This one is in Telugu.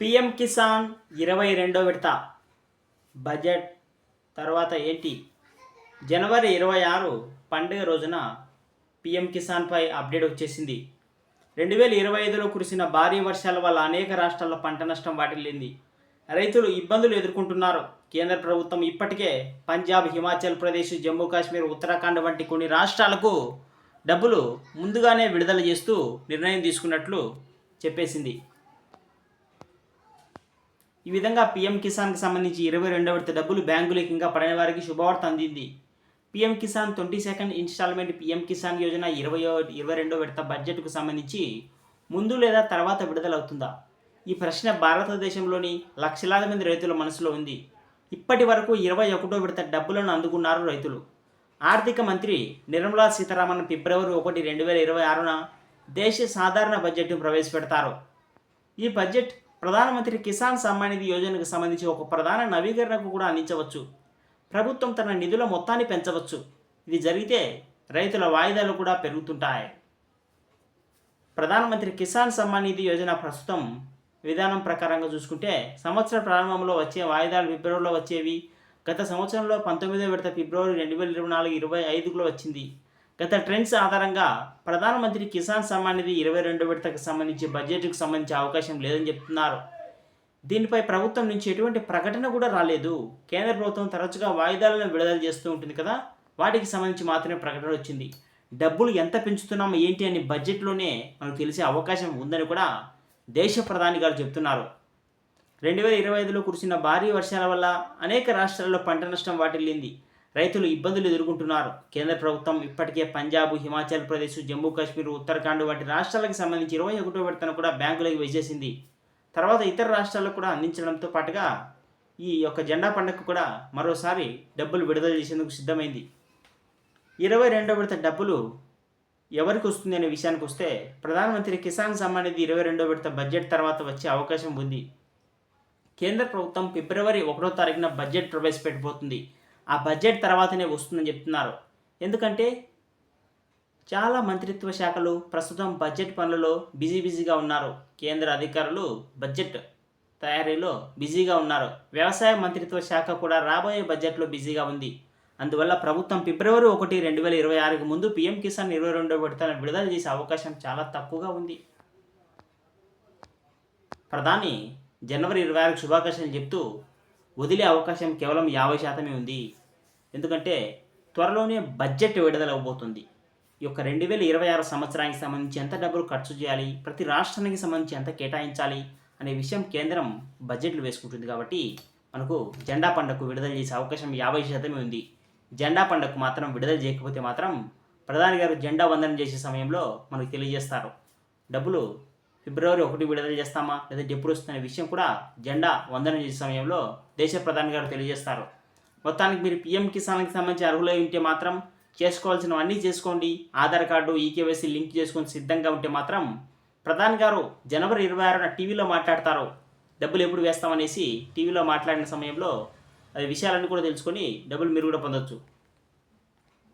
పిఎం కిసాన్ ఇరవై రెండో విడత. బడ్జెట్ తర్వాత ఏంటి? జనవరి ఇరవై ఆరు పండుగ రోజున పిఎం కిసాన్పై అప్డేట్ వచ్చేసింది. రెండు వేల ఇరవై ఐదులో కురిసిన భారీ వర్షాల వల్ల అనేక రాష్ట్రాల్లో పంట నష్టం వాటిల్లింది. రైతులు ఇబ్బందులు ఎదుర్కొంటున్నారు. కేంద్ర ప్రభుత్వం ఇప్పటికే పంజాబ్ హిమాచల్ ప్రదేశ్ జమ్మూ కాశ్మీర్ ఉత్తరాఖండ్ వంటి కొన్ని రాష్ట్రాలకు డబ్బులు ముందుగానే విడుదల చేస్తూ నిర్ణయం తీసుకున్నట్లు చెప్పేసింది. ఈ విధంగా పీఎం కిసాన్కి సంబంధించి ఇరవై రెండవ విడత డబ్బులు బ్యాంకులకు ఇంకా పడని వారికి శుభవార్త అందింది. PM Kisan twenty second instalment PM Kisan Yojana ఇరవై ఇరవై రెండో విడత బడ్జెట్కు సంబంధించి ముందు లేదా తర్వాత విడుదలవుతుందా? ఈ ప్రశ్న భారతదేశంలోని లక్షలాది మంది రైతుల మనసులో ఉంది. ఇప్పటి వరకు ఇరవై ఒకటో విడత డబ్బులను అందుకున్నారు రైతులు. ఆర్థిక మంత్రి నిర్మలా సీతారామన్ ఫిబ్రవరి ఒకటి రెండు వేల ఇరవై ఆరున దేశ సాధారణ బడ్జెట్ను ప్రవేశపెడతారు. ఈ బడ్జెట్ ప్రధానమంత్రి కిసాన్ సమ్మాన్ నిధి యోజనకు సంబంధించి ఒక ప్రధాన నవీకరణకు కూడా అందించవచ్చు. ప్రభుత్వం తన నిధుల మొత్తాన్ని పెంచవచ్చు. ఇది జరిగితే రైతుల వాయిదాలు కూడా పెరుగుతుంటాయి. ప్రధానమంత్రి కిసాన్ సమ్మాన్ నిధి యోజన ప్రస్తుతం విధానం ప్రకారంగా చూసుకుంటే సంవత్సర ప్రారంభంలో వచ్చే వాయిదాలు ఫిబ్రవరిలో వచ్చేవి. గత సంవత్సరంలో పంతొమ్మిదో విడత ఫిబ్రవరి రెండు వేల ఇరవై నాలుగు ఇరవై ఐదులో వచ్చింది. గత ట్రెండ్స్ ఆధారంగా ప్రధానమంత్రి కిసాన్ సమ్మాన్ నిధి ఇరవై రెండు విడతకు సంబంధించి బడ్జెట్కు సంబంధించి అవకాశం లేదని చెప్తున్నారు. దీనిపై ప్రభుత్వం నుంచి ఎటువంటి ప్రకటన కూడా రాలేదు. కేంద్ర ప్రభుత్వం తరచుగా వాయిదాలను విడుదల చేస్తూ ఉంటుంది కదా వాటికి సంబంధించి మాత్రమే ప్రకటన వచ్చింది. డబ్బులు ఎంత పెంచుతున్నామో ఏంటి అని బడ్జెట్లోనే మనకు తెలిసే అవకాశం ఉందని కూడా దేశ ప్రధాని గారు చెప్తున్నారు. రెండు వేల ఇరవై ఐదులో కురిసిన భారీ వర్షాల వల్ల అనేక రాష్ట్రాల్లో పంట నష్టం వాటిల్లింది. రైతులు ఇబ్బందులు ఎదుర్కొంటున్నారు. కేంద్ర ప్రభుత్వం ఇప్పటికే పంజాబ్ హిమాచల్ ప్రదేశ్ జమ్మూ కాశ్మీర్ ఉత్తరాఖండ్ వంటి రాష్ట్రాలకు సంబంధించి ఇరవై ఒకటో విడతను కూడా బ్యాంకులకు వేసేసింది. తర్వాత ఇతర రాష్ట్రాలకు కూడా అందించడంతో పాటుగా ఈ యొక్క జెండా పండుగకు కూడా మరోసారి డబ్బులు విడుదల చేసేందుకు సిద్ధమైంది. ఇరవై రెండో విడత డబ్బులు ఎవరికి వస్తుంది అనే విషయానికి వస్తే ప్రధానమంత్రి కిసాన్ సమ్మాన్ నిధి ఇరవై రెండో విడత బడ్జెట్ తర్వాత వచ్చే అవకాశం ఉంది. కేంద్ర ప్రభుత్వం ఫిబ్రవరి ఒకటో తారీఖున బడ్జెట్ ప్రవేశపెట్టబోతుంది. ఆ బడ్జెట్ తర్వాతనే వస్తుందని చెప్తున్నారు. ఎందుకంటే చాలా మంత్రిత్వ శాఖలు ప్రస్తుతం బడ్జెట్ పనులలో బిజీ బిజీగా ఉన్నారు. కేంద్ర అధికారులు బడ్జెట్ తయారీలో బిజీగా ఉన్నారు. వ్యవసాయ మంత్రిత్వ శాఖ కూడా రాబోయే బడ్జెట్లో బిజీగా ఉంది. అందువల్ల ప్రభుత్వం ఫిబ్రవరి ఒకటి రెండు వేల ఇరవై ఆరుకు ముందు పీఎం కిసాన్ ఇరవై రెండో విడతలను విడుదల చేసే అవకాశం చాలా తక్కువగా ఉంది. ప్రధాని జనవరి ఇరవై ఆరుకు శుభాకాంక్షలు చెప్తూ వదిలే అవకాశం కేవలం యాభై శాతమే ఉంది. ఎందుకంటే త్వరలోనే బడ్జెట్ విడుదల అవబోతుంది. ఈ యొక్క రెండు వేల ఇరవై ఆరు సంవత్సరానికి సంబంధించి ఎంత డబ్బులు ఖర్చు చేయాలి? ప్రతి రాష్ట్రానికి సంబంధించి ఎంత కేటాయించాలి? అనే విషయం కేంద్రం బడ్జెట్లు వేసుకుంటుంది కాబట్టి మనకు జెండా పండుగకు విడుదల చేసే అవకాశం యాభై శాతమే ఉంది. జెండా పండుగకు మాత్రం విడుదల చేయకపోతే మాత్రం ప్రధాని గారు జెండా వందనం చేసే సమయంలో మనకు తెలియజేస్తారు. డబ్బులు ఫిబ్రవరి ఒకటి విడుదల చేస్తామా? లేదా ఎప్పుడు వస్తున్న విషయం కూడా జెండా వందనం చేసే సమయంలో దేశ ప్రధాని గారు తెలియజేస్తారు. మొత్తానికి మీరు పిఎం కిసాన్కి సంబంధించి అర్హులై ఉంటే మాత్రం చేసుకోవాల్సినవన్నీ చేసుకోండి. ఆధార్ కార్డు ఈకేవైసీ లింక్ చేసుకొని సిద్ధంగా ఉంటే మాత్రం ప్రధాని గారు జనవరి ఇరవై ఆరున టీవీలో మాట్లాడతారు. డబ్బులు ఎప్పుడు వేస్తామనేసి టీవీలో మాట్లాడిన సమయంలో అది విషయాలన్నీ కూడా తెలుసుకొని డబ్బులు మీరు కూడా పొందొచ్చు.